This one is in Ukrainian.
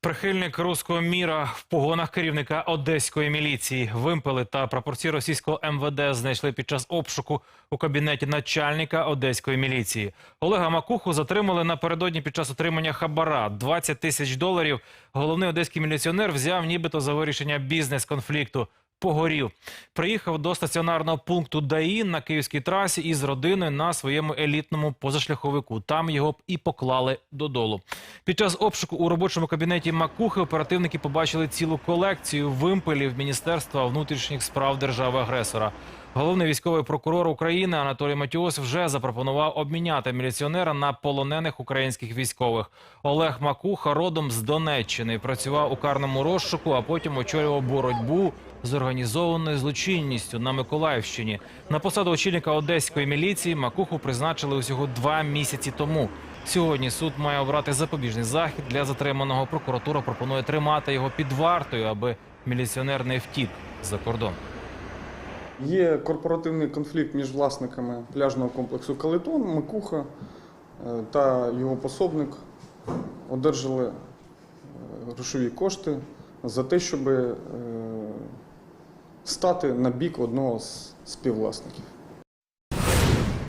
Прихильник руського міра в погонах керівника одеської міліції. Вимпели та прапорці російського МВД знайшли під час обшуку у кабінеті начальника одеської міліції. Олега Макуху затримали напередодні під час отримання хабара 20 тисяч доларів. Головний одеський міліціонер взяв нібито за вирішення бізнес-конфлікту. Погорів. Приїхав до стаціонарного пункту ДАІ на київській трасі із родиною на своєму елітному позашляховику. Там його і поклали додолу. Під час обшуку у робочому кабінеті Макухи оперативники побачили цілу колекцію вимпелів Міністерства внутрішніх справ держави-агресора. Головний військовий прокурор України Анатолій Матіос вже запропонував обміняти міліціонера на полонених українських військових. Олег Макуха родом з Донеччини працював у карному розшуку, а потім очолював боротьбу з організованою злочинністю на Миколаївщині. На посаду очільника одеської міліції Макуху призначили усього два місяці тому. Сьогодні суд має обрати запобіжний захід для затриманого. Прокуратура пропонує тримати його під вартою, аби міліціонер не втік за кордон. Є корпоративний конфлікт між власниками пляжного комплексу Калитон, Макуха е, та його пособник одержали е, грошові кошти за те, щоб е, стати на бік одного з співвласників.